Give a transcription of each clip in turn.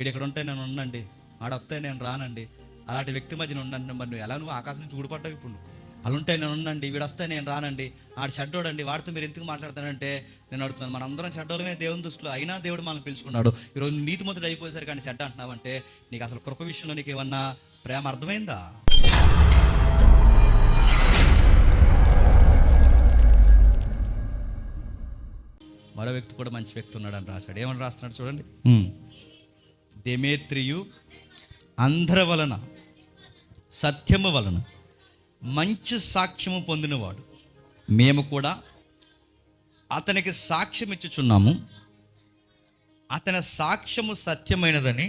వీడు ఇక్కడ ఉంటే నేను ఉండండి. ఆడొస్తే నేను రానండి. అలాంటి వ్యక్తి మధ్య ఉండండి. మరి నువ్వు ఎలా నువ్వు ఆకాశం నుంచి ఊడిపడ్డావు ఇప్పుడు అలా ఉంటే నేను ఉండండి. వీడు వస్తే నేను రానండి. ఆడు చెడ్డోడండి. వాడితో మీరు ఎందుకు మాట్లాడతానంటే నేను అడుగుతున్నాను. మన అందరం దేవుని దృష్టిలో. అయినా దేవుడు మనల్ని పిలుచుకున్నాడు. ఈరోజు నీతిమంతుడు అయిపోయేసరికి కానీ చెడ్డ అంటున్నావంటే నీకు అసలు కృప విషయంలో నీకు ఏమన్నా ప్రేమ అర్థమైందా? మరో వ్యక్తి కూడా మంచి వ్యక్తి ఉన్నాడు అని రాశాడు. ఏమని రాస్తున్నాడు చూడండి. దెమేత్రియు అంధర వలన సత్యము వలన మంచి సాక్ష్యము పొందినవాడు. మేము కూడా అతనికి సాక్ష్యం ఇచ్చుచున్నాము. అతని సాక్ష్యము సత్యమైనదని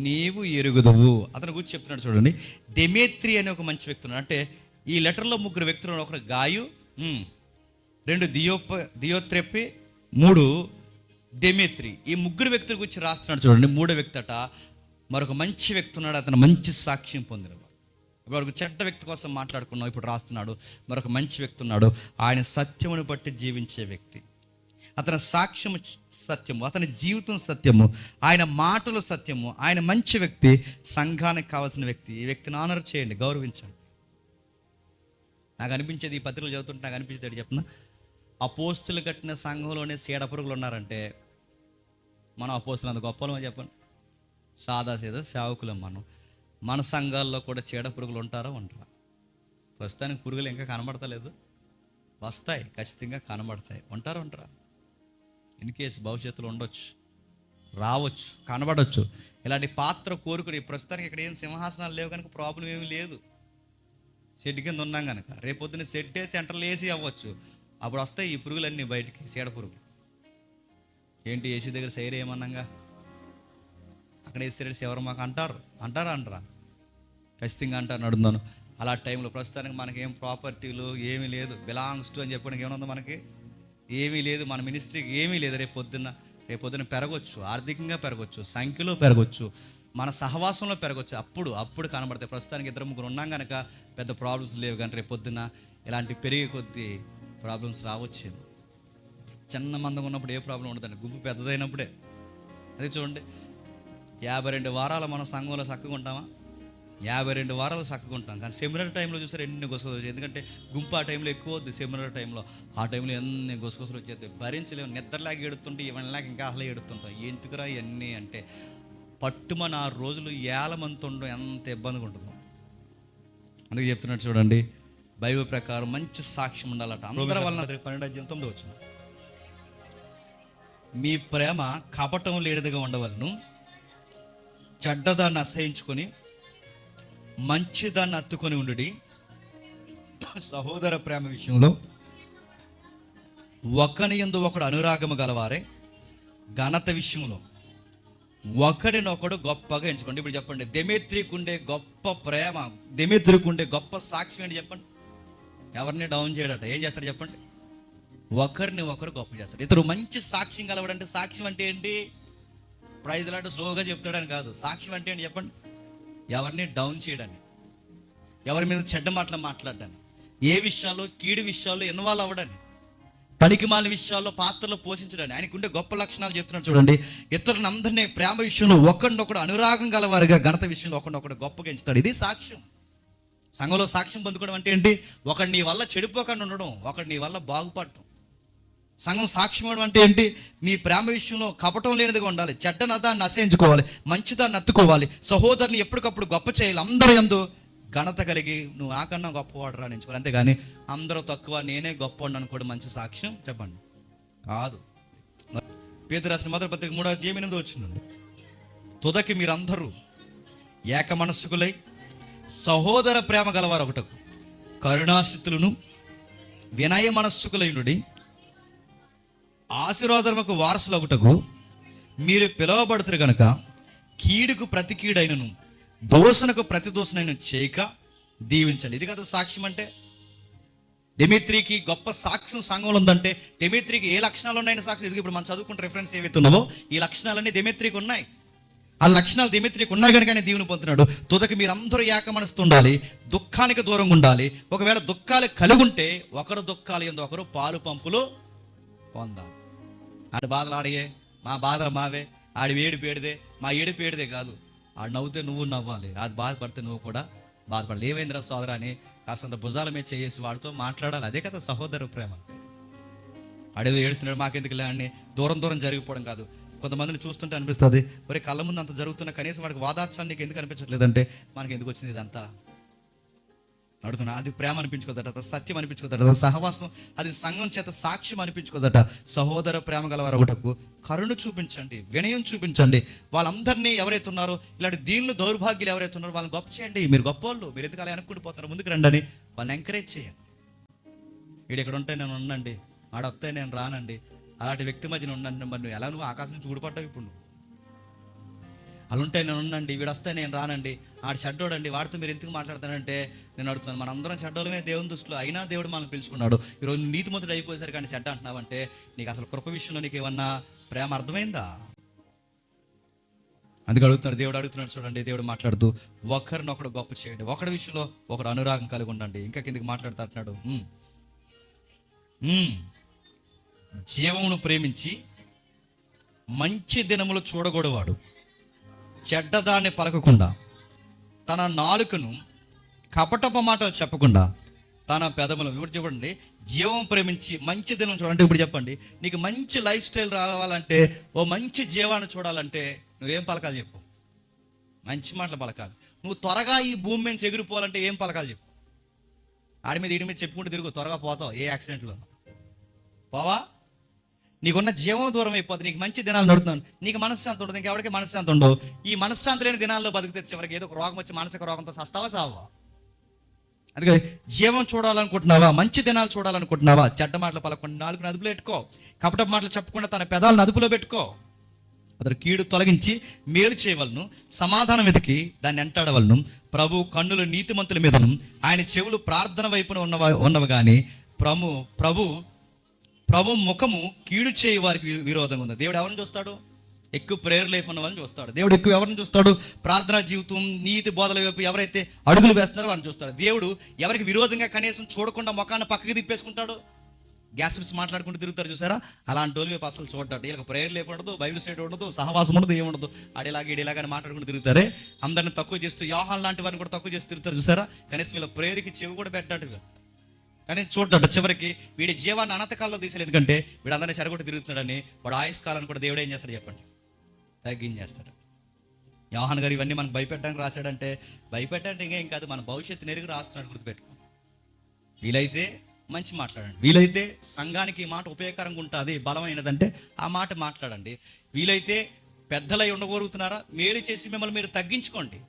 నీవు ఎరుగుదువు. అతని గురించి చెప్తున్నాడు చూడండి. డెమేత్రి అనే ఒక మంచి వ్యక్తి ఉన్నాడు. అంటే ఈ లెటర్లో ముగ్గురు వ్యక్తులు ఉన్నారు. గాయు రెండు దియోప దియోత్రెప్పి మూడు డెమేత్రి ఈ ముగ్గురు వ్యక్తుల గురించి రాస్తున్నాడు చూడండి. మూడో వ్యక్తి అట మరొక మంచి వ్యక్తి ఉన్నాడు. అతను మంచి సాక్ష్యం పొందినవాడు. ఇప్పుడు ఒక చెడ్డ వ్యక్తి కోసం మాట్లాడుకున్నాం ఇప్పుడు రాస్తున్నాడు. మరొక మంచి వ్యక్తి ఉన్నాడు. ఆయన సత్యమును బట్టి జీవించే వ్యక్తి. అతని సాక్ష్యము సత్యము అతని జీవితం సత్యము ఆయన మాటలు సత్యము. ఆయన మంచి వ్యక్తి సంఘానికి కావాల్సిన వ్యక్తి. ఈ వ్యక్తిని ఆనర్ చేయండి గౌరవించండి. నాకు అనిపించేది ఈ పత్రికలు చదువుతుంటే నాకు అనిపించేది చెప్పిన? అపోస్తులు కట్టిన సంఘంలోనే సీడ పురుగులు ఉన్నారంటే మనం అపోసిన అంత గొప్పలు చెప్పండి. సాదా సీదా సేవకులం మనం. మన సంఘాల్లో కూడా చీడ పురుగులు ఉంటారా? ఉంటారా? ప్రస్తుతానికి పురుగులు ఇంకా కనబడతలేదు. వస్తాయి ఖచ్చితంగా కనబడతాయి. ఉంటారా? ఉంటారా? ఇన్ కేసు భవిష్యత్తులో ఉండొచ్చు. రావచ్చు కనబడవచ్చు ఇలాంటి పాత్ర కోరుకుని ప్రస్తుతానికి ఇక్కడ ఏం సింహాసనాలు లేవు కనుక ప్రాబ్లం ఏమీ లేదు. షెడ్ కింద ఉన్నాం కనుక. రేపొద్దున షెడ్డే సెంటర్లు ఏసీ అవ్వచ్చు. అప్పుడు వస్తాయి ఈ పురుగులన్నీ బయటికి చీడ పురుగులు. ఏంటి ఏసీ దగ్గర సైర్ ఏమన్నాగా? అక్కడ వేసేటట్టు ఎవరు మాకు అంటారు? అంటారా అంటారా ఖచ్చితంగా అంటారు అడుగుతాను అలా టైంలో ప్రస్తుతానికి మనకి ఏం ప్రాపర్టీలు ఏమీ లేదు. బిలాంగ్స్ టు అని చెప్పడానికి ఏమన్నా మనకి? ఏమీ లేదు. మన మినిస్ట్రీకి ఏమీ లేదు. రేపు పొద్దున్న రేపు పొద్దున్న పెరగొచ్చు. ఆర్థికంగా పెరగొచ్చు. సంఖ్యలో పెరగొచ్చు. మన సహవాసంలో పెరగొచ్చు. అప్పుడు అప్పుడు కనబడతాయి. ప్రస్తుతానికి ఇద్దరు ముగ్గురు ఉన్నాం కనుక పెద్ద ప్రాబ్లమ్స్ లేవు. కానీ రేపు పొద్దున్న ఇలాంటి పెరిగే కొద్దీ ప్రాబ్లమ్స్ రావచ్చు చిన్న మందం ఉన్నప్పుడు ఏ ప్రాబ్లం ఉండదండి. గుంపు పెద్దదైనప్పుడే. అదే చూడండి. యాభై రెండు వారాలు మనం సంఘంలో చక్కగా ఉంటామా? యాభై రెండు వారాలు చక్కగా ఉంటాం. కానీ సెమినార్ టైంలో చూసారు ఎన్ని గుసగుసలు వచ్చాయి ఎందుకంటే గుంపు ఆ టైంలో ఎక్కువ వద్దు సెమినార్ టైంలో. ఆ టైంలో ఎన్ని గుసగుసలు వచ్చేది? భరించలేము. నిద్రలాగా ఎడుతుంటే ఇవన్నలాగా ఇంకా అసలు ఎడుతుంటాం ఎందుకురా ఇవన్నీ అంటే పట్టుమని ఆ రోజులు ఏలమంత ఉండడం ఎంత ఇబ్బందిగా ఉంటుందో. అందుకే చెప్తున్నట్టు చూడండి. బైబిల్ ప్రకారం మంచి సాక్ష్యం ఉండాలట. అందరి వలన పన్నెండు అధ్యాయం తొమ్మిది వచ్చిన మీ ప్రేమ కపటం లేనిదిగా ఉండవలను. చెడ్డదాన్ని అసహించుకొని మంచిదాన్ని అత్తుకొని ఉండు సహోదర ప్రేమ విషయంలో ఒకని ఎందు ఒకడు అనురాగము గలవారే. ఘనత విషయంలో ఒకడినొకడు గొప్పగా ఎంచుకోండి. ఇప్పుడు చెప్పండి దెమేత్రికి ఉండే గొప్ప ప్రేమ దెమేత్రికి గొప్ప సాక్ష్యం ఏంటి చెప్పండి. ఎవరిని డౌన్ చేయడట ఏం చేస్తాడు చెప్పండి. ఒకరిని ఒకరు గొప్ప చేస్తాడు. ఇతడు మంచి సాక్ష్యం కలవడంటే సాక్ష్యం అంటే ఏంటి? ప్రైజ్ లాంటి స్లోగా చెప్తాడని కాదు. సాక్ష్యం అంటే ఏంటి చెప్పండి? ఎవరిని డౌన్ చేయడాన్ని ఎవరి మీద చెడ్డ మాటలు మాట్లాడడాన్ని ఏ విషయాల్లో కీడు విషయాల్లో ఇన్వాల్వ్ అవ్వడాన్ని పనికిమాల విషయాల్లో పాత్రలు పోషించడాన్ని ఆయనకుంటే గొప్ప లక్షణాలు చెప్తున్నాడు చూడండి. ఇతరులను అందరినీ ప్రేమ విషయంలో ఒకరినొకడు అనురాగం గలవారుగా ఘనత విషయంలో ఒకరినొకడు గొప్పగా ఎంచుతాడు. ఇది సాక్ష్యం. సంఘంలో సాక్ష్యం పొందుకోవడం అంటే ఏంటి? ఒకడు నీ వల్ల చెడిపోకుండా ఉండడం ఒకడు నీ వల్ల బాగుపడటం. సంఘం సాక్ష్యం ఇవ్వడం అంటే ఏంటి? మీ ప్రేమ విషయంలో కపటం లేనిదిగా ఉండాలి. చెడ్డనదాన్ని అసహించుకోవాలి మంచిదాన్ని అత్తుకోవాలి సహోదరుని ఎప్పటికప్పుడు గొప్ప చేయాలి. అందరూ ఎందు ఘనత కలిగి నువ్వు నాకన్నా గొప్పవాడు రాణించుకోవాలి అంతేగాని అందరూ తక్కువ నేనే గొప్పవాడిని అనుకోవడం మంచి సాక్ష్యం చెప్పండి. కాదు. పేద రాసిన మొదటి పత్రిక మూడో అధ్యాయం ఎనిమిది వచ్చిందండి తుదకి మీరందరూ ఏక మనస్సుకులై సహోదర ప్రేమ గలవారు ఒకటకు కరుణాస్థితులను వినయ మనస్సుకులైనుడి ఆశీర్వాదముకు వారసులు ఒకటకు మీరు పిలువబడుతురు గనుక కీడుకు ప్రతి కీడైనను దోషణకు ప్రతి దోషణైన చేయక దీవించండి. ఇది కదా సాక్ష్యం అంటే? డెమిత్రికి గొప్ప సాక్ష్యం సంఘంలో ఉందంటే డెమిత్రికి ఏ లక్షణాలు ఉన్నాయని సాక్ష్యం? ఇది ఇప్పుడు మనం చదువుకుంటే రిఫరెన్స్ ఏవైతే ఉన్నావో ఈ లక్షణాలన్నీ డెమిత్రికి ఉన్నాయి. ఆ లక్షణాలు దిమిత్రికి ఉన్నాయి కనుక ఆయన దీవుని పొందుతున్నాడు. తుదకి మీరందరూ ఏక ఉండాలి దుఃఖానికి దూరంగా ఉండాలి. ఒకవేళ దుఃఖాలు కలిగి ఉంటే ఒకరు దుఃఖాలు ఎందు ఒకరు పాలు పంపులు పొందాలి. ఆడి బాధలు ఆడయే మా బాధలు మావే ఆడి వేడి పేడిదే మా ఏడు పేడిదే కాదు. ఆడు నవ్వుతే నువ్వు నవ్వాలి అది బాధపడితే నువ్వు కూడా బాధపడాలి. ఏమైందిరా సోదరా అని కాస్తంత భుజాల మీద చేసి వాడితో మాట్లాడాలి. అదే కదా సహోదర ప్రేమ. అడవి ఏడుస్తున్నాడు మాకెందుకులే అని దూరం దూరం జరిగిపోవడం కాదు. కొంతమందిని చూస్తుంటే అనిపిస్తుంది ఒరే కళ్ళ ముందు అంత జరుగుతున్న కనీసం వాడికి వాదార్చాన్ని నీకు ఎందుకు అనిపించట్లేదంటే? మనకి ఎందుకు వచ్చింది ఇదంతా? అడుగుతున్నా అది ప్రేమ అనిపించుకోదట సత్యం అనిపించుకోదట సహవాసం అది సంఘం చేత సాక్ష్యం అనిపించుకోదట. సహోదర ప్రేమ గలవారు ఒకటకు కరుణ చూపించండి వినయం చూపించండి. వాళ్ళందరినీ ఎవరైతే ఉన్నారో ఇలాంటి దీనిలో దౌర్భాగ్యులు ఎవరైతే ఉన్నారో వాళ్ళని గొప్ప చేయండి. మీరు గొప్ప వాళ్ళు మీరు ఎందుకు అలా వెనక్కి ముందుకు రండి అని వాళ్ళని ఎంకరేజ్ చేయండి. వీడు ఇక్కడ ఉంటే నేను ఉండండి ఆడొస్తే నేను రానండి. అలాంటి వ్యక్తి మధ్యన ఉండండి. మరి నువ్వు ఎలా? నువ్వు ఆకాశం నుంచి ఊడిపడ్డావు ఇప్పుడు నువ్వు. అలా ఉంటే నేను ఉండండి వీడు వస్తే నేను రానండి ఆడు చెడ్డోడండి వాడితో మీరు ఎందుకు మాట్లాడతానంటే నేను అడుగుతున్నాను. మనందరం చెడ్డోలమే దేవుని దృష్టిలో అయినా దేవుడు మనల్ని పిలుచుకున్నాడు. ఈరోజు నీతిమంతుడు అయిపోయేసరి కానీ చెడ్డ అంటున్నావంటే నీకు అసలు కృప విషయంలో నీకు ఏమన్నా ప్రేమ అర్థమైందా? అందుకు అడుగుతున్నాడు దేవుడు అడుగుతున్నాడు చూడండి దేవుడు మాట్లాడుతూ ఒకరినొకడు గొప్ప చేయండి. ఒకడి విషయంలో ఒకడు అనురాగం కలిగి ఉండండి. ఇంకా కిందకి మాట్లాడుతూ అంటున్నాడు జీవమును ప్రేమించి మంచి దినములు చూడగూడవాడు చెడ్డదాన్ని పలకకుండా తన నాలుకను కపటప మాటలు చెప్పకుండా తన పెదములు ఇప్పుడు చూడండి జీవం ప్రేమించి మంచి దినం చూడండి ఇప్పుడు చెప్పండి నీకు మంచి లైఫ్ స్టైల్ రావాలంటే ఓ మంచి జీవాన్ని చూడాలంటే నువ్వేం పలకాలి చెప్పు? మంచి మాటలు పలకాలి. నువ్వు త్వరగా ఈ భూమి మీద ఎగిరిపోవాలంటే ఏం పలకాలి చెప్పు? ఆడి మీద ఇడి మీద చెప్పుకుంటూ తిరుగు త్వరగా పోతావు ఏ యాక్సిడెంట్లో పోవా? నీకున్న జీవం దూరం అయిపోతుంది నీకు మంచి దినాలు నడుతున్నాను నీకు మనశ్శాంతి ఉండదు ఇంకెవరికి మనశ్శాంతి ఉండవు. ఈ మనశ్శాంతి లేని దినాల్లో బతికితే చివరికి ఏదో ఒక రోగం వచ్చి మానసిక రోగంతో సస్తావా సావా? అందుకని జీవం చూడాలనుకుంటున్నావా మంచి దినాలు చూడాలనుకుంటున్నావా? చెడ్డ మాటలు పలకుండా నాలుగు అదుపులో పెట్టుకో. కపట మాటలు చెప్పకుండా తన పెదాలను అదుపులో పెట్టుకో. అతడు కీడు తొలగించి మేలు చేయవలను సమాధానం వెతికి దాన్ని ఎంటాడవలను ప్రభు కన్నుల నీతిమంతుల మీదను ఆయన చెవులు ప్రార్థన వైపున ఉన్నవ ఉన్నవి కానీ ప్రభు ప్రభు ప్రభు ముఖము కీడు చేయి వారికి వి- విరోధంగా ఉంది. దేవుడు ఎవరిని చూస్తాడు? ఎక్కువ ప్రేయర్ లైఫ్ ఉన్న వాళ్ళని చూస్తాడు. దేవుడు ఎక్కువ ఎవరిని చూస్తాడు? ప్రార్థనా జీవితం నీతి బోధల వైపు ఎవరైతే అడుగులు వేస్తున్నారో వాళ్ళని చూస్తాడు. దేవుడు ఎవరికి విరోధంగా కనీసం చూడకుండా ముఖాన్ని పక్కకి తిప్పేసుకుంటాడు? గ్యాస్ మిస్ మాట్లాడుకుంటూ తిరుగుతారు చూసారా? అలాంటి వాళ్ళు వైపు అసలు చూడటం వీళ్ళకి ప్రేయర్ లైఫ్ ఉండదు బైబిల్ స్టేట్ ఉండదు సహవాసం ఉండదు ఏముండదు అడిలాగా ఈడిలాగా మాట్లాడుకుంటూ తిరుగుతారే. అందరిని తక్కువ చేస్తూ యోహాన్ లాంటి వారిని కూడా తక్కువ చేస్తూ తిరుగుతారు చూసారా? కనీసం వీళ్ళ ప్రేయర్కి చెవి కూడా పెట్టాడు కానీ చూడట చివరికి వీడి జీవాన్ని అనంతకాలంలో తీసేది ఎందుకంటే వీడు అందరినీ చెడగొట్టి తిరుగుతున్నాడని వాడు ఆయుష్కాలను కూడా దేవుడు ఏం చేస్తాడు చెప్పండి? తగ్గించేస్తాడు. యోహాన్ గారు ఇవన్నీ మనకు భయపెట్టడానికి రాశాడంటే భయపెట్టడానికి ఇంకేం కాదు మన భవిష్యత్తు నెరుగు రాస్తున్నాడు గుర్తుపెట్టుకో. వీలైతే మంచి మాట్లాడండి. వీలైతే సంఘానికి ఈ మాట ఉపయోగకరంగా ఉంటుంది బలమైనదంటే ఆ మాట మాట్లాడండి. వీలైతే పెద్దలై ఉండగోరుతున్నారా? మేలు చేసి మిమ్మల్ని మీరు తగ్గించుకోండి.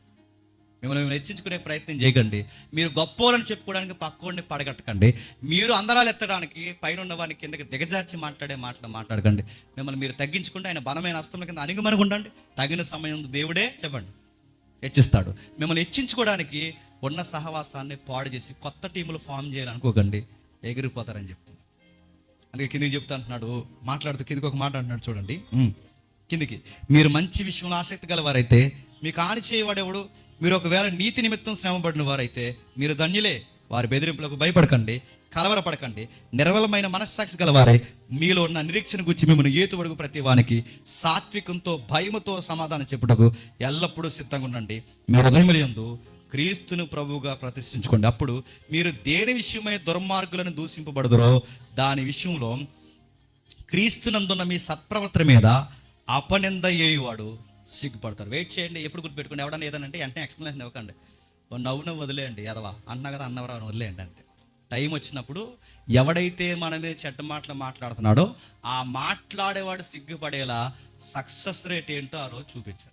మిమ్మల్ని మేము హెచ్చించుకునే ప్రయత్నం చేయకండి. మీరు గొప్పోలని చెప్పుకోవడానికి పక్కోడిని పడగట్టకండి. మీరు అందరాలు ఎత్తడానికి పైన ఉన్న వారిని కిందకి దిగజార్చి మాట్లాడే మాటలు మాట్లాడకండి. మిమ్మల్ని మీరు తగ్గించుకుంటే ఆయన బలమైన హస్తముల కింద అణిగిమణిగి ఉండండి. తగిన సమయం దేవుడే చెప్పండి. హెచ్చిస్తాడు. మిమ్మల్ని హెచ్చించుకోవడానికి ఉన్న సహవాసాన్ని పాడు చేసి కొత్త టీములు ఫామ్ చేయాలనుకోకండి ఎగిరిపోతారని చెప్తుంది అందుకే కిందికి చెప్తా అంటున్నాడు. మాట్లాడుతూ కిందికి ఒక మాట అంటున్నాడు చూడండి. కిందికి మీరు మంచి విషయంలో ఆసక్తి గలవారైతే మీకు ఆని చేయవాడెవడు? మీరు ఒకవేళ నీతి నిమిత్తం శ్రమపడిన వారైతే మీరు ధన్యులే. వారి బెదిరింపులకు భయపడకండి కలవరపడకండి. నిర్వలమైన మనస్సాక్షి గలవారే మీలో ఉన్న నిరీక్షణ గురించి మిమ్మల్ని ఏతువడుగు ప్రతి వానికి సాత్వికంతో భయముతో సమాధానం చెప్పుటకు ఎల్లప్పుడూ సిద్ధంగా ఉండండి. మీ హృదయములందు క్రీస్తును ప్రభువుగా ప్రతిష్ఠించుకోండి. అప్పుడు మీరు దేని విషయమై దుర్మార్గులను దూషింపబడదురో దాని విషయంలో క్రీస్తునందున్న మీ సత్ప్రవర్తన మీద అపనింద ఏయువాడు సిగ్గుపడతారు. వెయిట్ చేయండి ఎప్పుడు గుర్తుపెట్టుకోండి. ఎవడన్నా ఏదనంటే వెంటనే ఎక్స్ప్లెనేషన్ ఇవ్వకండి. ఓ వదిలేయండి ఎదవా అన్నా కదా అన్నవరం వదిలేయండి అంతే. టైం వచ్చినప్పుడు ఎవడైతే మన మీద చెడ్డ మాటలు మాట్లాడుతున్నాడో ఆ మాట్లాడేవాడు సిగ్గుపడేలా సక్సెస్ రేట్ ఏంటో ఆ రోజు చూపించండి.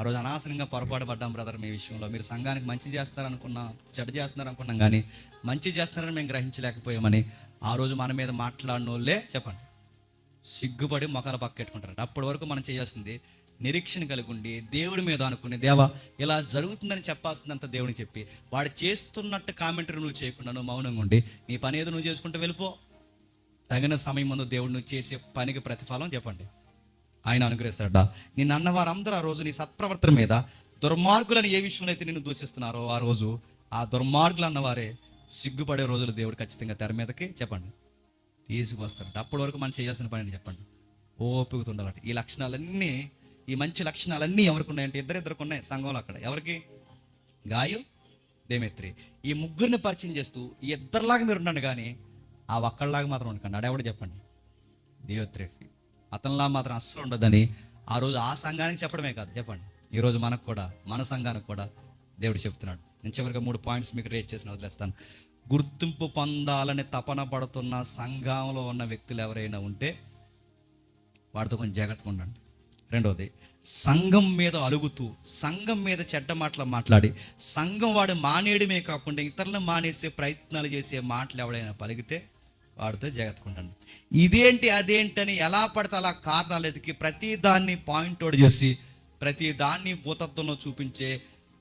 ఆ రోజు అనవసరంగా పొరపాటు పడ్డాం బ్రదర్ మీ విషయంలో. మీరు సంఘానికి మంచి చేస్తారనుకున్నాం చెడ్డ చేస్తున్నారనుకున్నాం కానీ మంచి చేస్తున్నారని మేము గ్రహించలేకపోయామని ఆ రోజు మన మీద మాట్లాడిన వాళ్ళే చెప్పండి. సిగ్గుపడి మొఖాల పక్కెట్టుకుంటారు అప్పటి వరకు మనం చేయాల్సింది నిరీక్షణ కలిగి ఉండి దేవుడి మీద అనుకుని దేవా ఇలా జరుగుతుందని చెప్పాల్సిందంత దేవుడిని చెప్పి వాడు చేస్తున్నట్టు కామెంటరీ నువ్వు చేయకుండా నువ్వు మౌనంగా ఉండి నీ పని ఏదో నువ్వు చేసుకుంటూ వెళ్ళిపో. తగిన సమయం ముందు దేవుడు నువ్వు చేసే పనికి ప్రతిఫలం చెప్పండి. ఆయన అనుగ్రహిస్తాడ నిన్ను అన్నవారందరూ ఆ రోజు నీ సత్ప్రవర్తన మీద దుర్మార్గులను ఏ విషయంలో అయితే నిన్ను దూషిస్తున్నారో ఆ రోజు ఆ దుర్మార్గులు అన్నవారే సిగ్గుపడే రోజులు దేవుడు ఖచ్చితంగా తెర మీదకి చెప్పండి. తీసుకొస్తాడు. అప్పటి వరకు మనం చేయాల్సిన పని చెప్పండి? ఓపికతో ఉండాలట. ఈ లక్షణాలన్నీ ఈ మంచి లక్షణాలన్నీ ఎవరికి ఉన్నాయంటే ఇద్దరిద్దరికి ఉన్నాయి సంఘంలో అక్కడ. ఎవరికి? గాయు దేమేత్రి. ఈ ముగ్గురిని పరిచయం చేస్తూ ఈ ఇద్దరిలాగా మీరు ఉండండి కానీ ఆ ఒక్కళ్ళలాగా మాత్రం ఉండకండి. అడేవాడు చెప్పండి? దియోత్రేఫి అతనిలా మాత్రం అస్సలు ఉండదని ఆ రోజు ఆ సంఘానికి చెప్పడమే కాదు. చెప్పండి. ఈరోజు మనకు కూడా మన సంఘానికి కూడా దేవుడు చెప్తున్నాడు. నేను చివరిగా మూడు పాయింట్స్ మీకు రేట్ చేసిన వదిలేస్తాను. గుర్తింపు పొందాలని తపన పడుతున్న సంఘంలో ఉన్న వ్యక్తులు ఎవరైనా ఉంటే వాడితో కొంచెం జాగ్రత్తగా ఉండండి. రెండవది సంఘం మీద అలుగుతూ సంఘం మీద చెడ్డ మాటలు మాట్లాడి సంఘం వాడు మానేయడమే కాకుండా ఇతరులను మానేసే ప్రయత్నాలు చేసే మాటలు ఎవడైనా పలికితే వాడితో జాగ్రత్తగా ఉండండి. ఇదేంటి అదేంటని ఎలా పడితే అలా కారణాలు ఎదికి ప్రతి దాన్ని పాయింట్ అవుట్ చేసి ప్రతి దాన్ని భూతత్వంలో చూపించే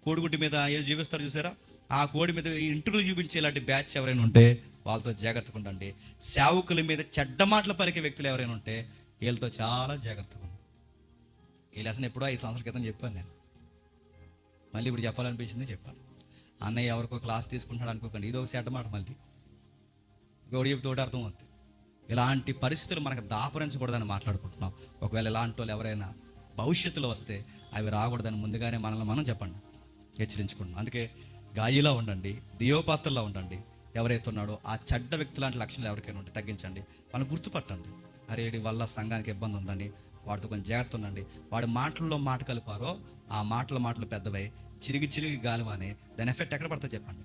కోడిగుడ్డి మీద ఏదో చూపిస్తారు చూసారా? ఆ కోడి మీద ఇంటర్వ్యూ చూపించే ఇలాంటి బ్యాచ్ ఎవరైనా ఉంటే వాళ్ళతో జాగ్రత్తగా ఉండండి సేవకుల మీద చెడ్డ మాటలు పలికే వ్యక్తులు ఎవరైనా ఉంటే వీళ్ళతో చాలా జాగ్రత్తగా ఉండండి ఈ లెసన్ ఎప్పుడో ఐదు సంవత్సరాల క్రితం చెప్పాను నేను. మళ్ళీ ఇప్పుడు చెప్పాలనిపించింది చెప్పాను. అన్నయ్య ఎవరికో క్లాస్ తీసుకుంటాడు అనుకోకండి. ఇది ఒక చెడ్డ మాట మళ్ళీ. గౌడి చెప్తే అర్థం అవుతుంది ఇలాంటి పరిస్థితులు మనకు దాపరించకూడదని మాట్లాడుకుంటున్నాం. ఒకవేళ ఇలాంటి వాళ్ళు ఎవరైనా భవిష్యత్తులో వస్తే అవి రాకూడదని ముందుగానే మనల్ని మనం చెప్పండి. హెచ్చరించుకుంటున్నాం. అందుకే గాయిలా ఉండండి దియోపాత్రలా ఉండండి. ఎవరైతే ఉన్నాడో ఆ చెడ్డ వ్యక్తి లాంటి లక్షణాలు ఎవరికైనా ఉంటే తగ్గించండి. వాళ్ళని గుర్తుపట్టండి. అరే వల్ల సంఘానికి ఇబ్బంది ఉందండి. వాడితో కొంచెం జాగ్రత్త ఉండండి. వాడి మాటల్లో మాట కలిపారో ఆ మాటల మాటలు పెద్దవై చిరిగి చిరిగి గాలివానే దాని ఎఫెక్ట్ ఎక్కడ పడుతుంది చెప్పండి.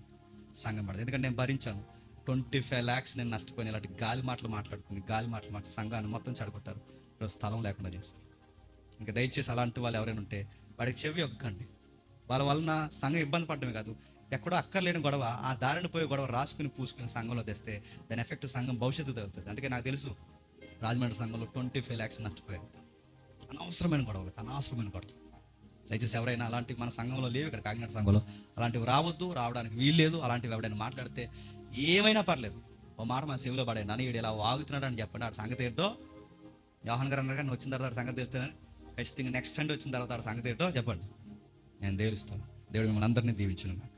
సంఘం పడుతుంది ఎందుకంటే నేను భరించాను. ట్వంటీ ఫైవ్ ల్యాక్స్ నేను నష్టపోయిన ఇలాంటి గాలి మాటలు మాట్లాడుకుని గాలి మాటలు మాట్లాడి సంఘాన్ని మొత్తం చెడగొట్టారు. ఈరోజు స్థలం లేకుండా చేశారు. ఇంకా దయచేసి అలాంటి వాళ్ళు ఎవరైనా ఉంటే వాడికి చెవి ఒక్కండి వాళ్ళ వలన సంఘం ఇబ్బంది పడడమే కాదు. ఎక్కడో అక్కర్లేని గొడవ ఆ దారిని పోయే గొడవ రాసుకుని పూసుకుని సంఘంలో తెస్తే దాని ఎఫెక్ట్ సంఘం భవిష్యత్తు తగ్గుతుంది. అందుకే నాకు తెలుసు రాజమండ్రి సంఘంలో ట్వంటీ ఫైవ్ ల్యాక్స్ నష్టపోయారు. అనవసరమైన గొడవలు అనవసరమైన గొడవలు. దయచేసి ఎవరైనా అలాంటి మన సంఘంలో లేవు ఇక్కడ కాకినాడ సంఘంలో అలాంటివి రావద్దు రావడానికి వీల్లేదు అలాంటివి ఎవరైనా మాట్లాడితే ఏమైనా పర్లేదు. ఓ మాట మన చెవిలో పడే నన్ను ఇలా వాగుతున్నాడు అని చెప్పండి. ఆడ సంగతి ఏంటో? యోహన్ గారు అన్నారు కానీ వచ్చిన తర్వాత సంగతి తెలుస్తానని ఖచ్చితంగా నెక్స్ట్ సండే వచ్చిన తర్వాత సంగతి ఏంటో చెప్పండి. నేను దేవుడిస్తాను దేవుడు మిమ్మల్ని అందరినీ దీవించును